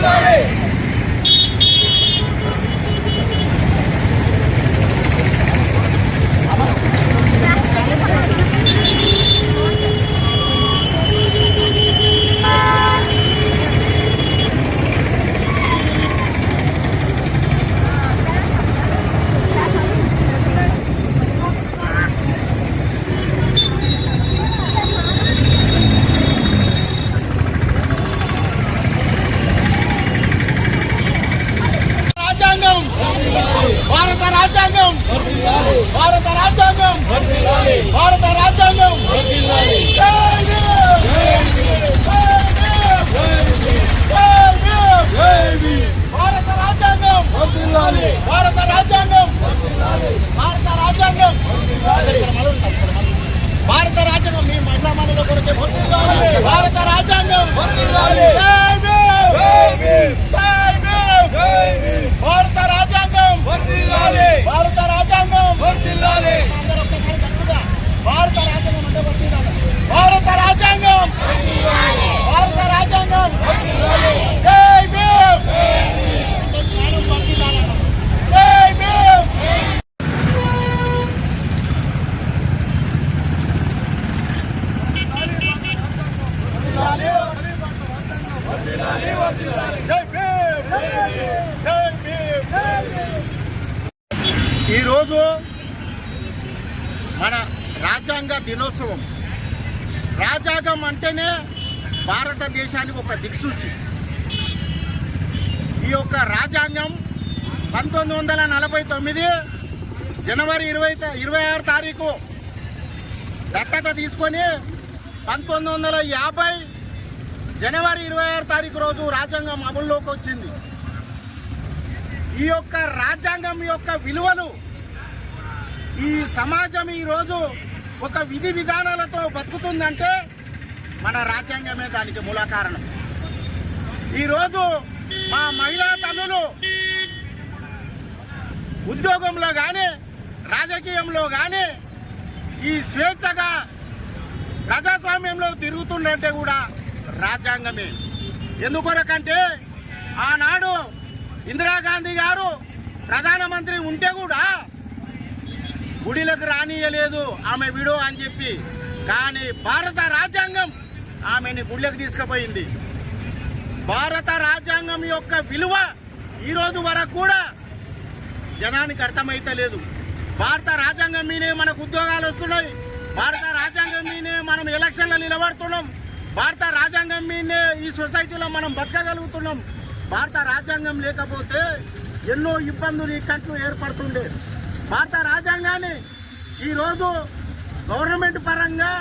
ఉండాలి Hadi you. ఈరోజు మన రాజ్యాంగ దినోత్సవం. రాజ్యాంగం అంటేనే భారతదేశానికి ఒక దిక్సూచి. ఈ యొక్క రాజ్యాంగం పంతొమ్మిది వందల నలభై తొమ్మిది జనవరి ఇరవై ఇరవై ఆరు తారీఖు దత్తత తీసుకొని పంతొమ్మిది వందల యాభై జనవరి ఇరవై ఆరు తారీఖు రోజు రాజ్యాంగం అమల్లోకి వచ్చింది. ఈ యొక్క రాజ్యాంగం యొక్క విలువలు ఈ సమాజం ఈరోజు ఒక విధి విధానాలతో బతుకుతుందంటే మన రాజ్యాంగమే దానికి మూల కారణం. ఈరోజు మా మహిళా తల్లులు ఉద్యోగంలో కానీ రాజకీయంలో కానీ ఈ స్వేచ్ఛగా ప్రజాస్వామ్యంలో తిరుగుతుందంటే కూడా రాజ్యాంగమే. ఎందుకొరకంటే ఆనాడు ఇందిరాగాంధీ గారు ప్రధానమంత్రి ఉంటే కూడా గుడిలకు రానియలేదు ఆమె విడో అని చెప్పి. కానీ భారత రాజ్యాంగం ఆమెని గుడిలకు తీసుకుపోయింది. భారత రాజ్యాంగం యొక్క విలువ ఈరోజు వరకు కూడా జనానికి అర్థమైతలేదు భారత రాజ్యాంగం మీదే మనకు ఉద్యోగాలు వస్తున్నాయి. భారత రాజ్యాంగం మీదే మనం ఎలక్షన్లో నిలబడుతున్నాం. భారత రాజ్యాంగం మీదే ఈ సొసైటీలో మనం బతకగలుగుతున్నాం. భారత రాజ్యాంగం లేకపోతే ఎన్నో ఇబ్బందులు ఈ కంట్లు ఏర్పడుతుండే. భారత రాజ్యాంగాన్ని ఈరోజు గవర్నమెంట్ పరంగా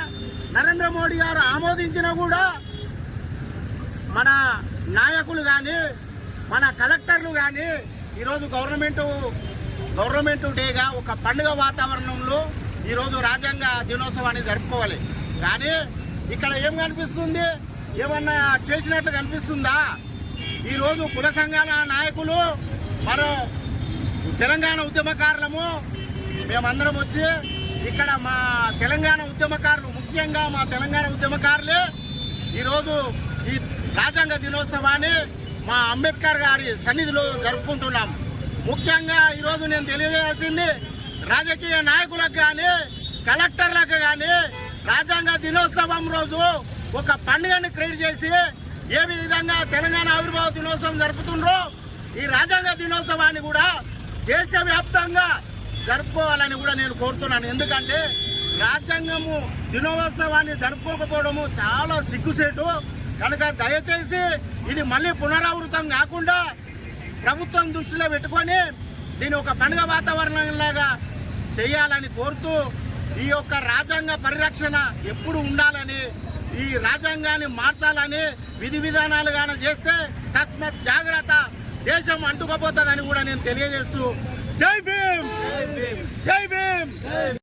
నరేంద్ర మోడీ గారు ఆమోదించినా కూడా మన నాయకులు కానీ మన కలెక్టర్లు కానీ ఈరోజు గవర్నమెంటు గవర్నమెంట్ డేగా ఒక పండుగ వాతావరణంలో ఈరోజు రాజ్యాంగ దినోత్సవాన్ని జరుపుకోవాలి. కానీ ఇక్కడ ఏం కనిపిస్తుంది? ఏమన్నా చేసినట్లు కనిపిస్తుందా? ఈరోజు కుల సంఘాల నాయకులు మరో తెలంగాణ ఉద్యమకారులము మేమందరం వచ్చి ఇక్కడ మా తెలంగాణ ఉద్యమకారులు ముఖ్యంగా మా తెలంగాణ ఉద్యమకారులే ఈరోజు ఈ రాజ్యాంగ దినోత్సవాన్ని మా అంబేద్కర్ గారి సన్నిధిలో జరుపుకుంటున్నాం. ముఖ్యంగా ఈరోజు నేను తెలియజేయాల్సింది రాజకీయ నాయకులకు కానీ కలెక్టర్లకు కానీ రాజ్యాంగ దినోత్సవం రోజు ఒక పండుగను క్రియేట్ చేసి ఏ విధంగా తెలంగాణ ఆవిర్భావ దినోత్సవం జరుపుతుండ్రో ఈ రాజ్యాంగ దినోత్సవాన్ని కూడా దేశవ్యాప్తంగా జరుపుకోవాలని కూడా నేను కోరుతున్నాను. ఎందుకంటే రాజ్యాంగము దినోత్సవాన్ని జరుపుకోకపోవడము చాలా సిగ్గుసేటు. కనుక దయచేసి ఇది మళ్ళీ పునరావృతం కాకుండా ప్రభుత్వం దృష్టిలో పెట్టుకొని దీని ఒక పండుగ వాతావరణంలాగా చేయాలని కోరుతూ ఈ యొక్క రాజ్యాంగ పరిరక్షణ ఎప్పుడు ఉండాలని ఈ రాజ్యాంగాన్ని మార్చాలని విధి విధానాలు గాన చేస్తే తస్మత్ జాగ్రత్త దేశం అంటుకోపోతుందని కూడా నేను తెలియజేస్తూ జై భీమ్! జై భీమ్!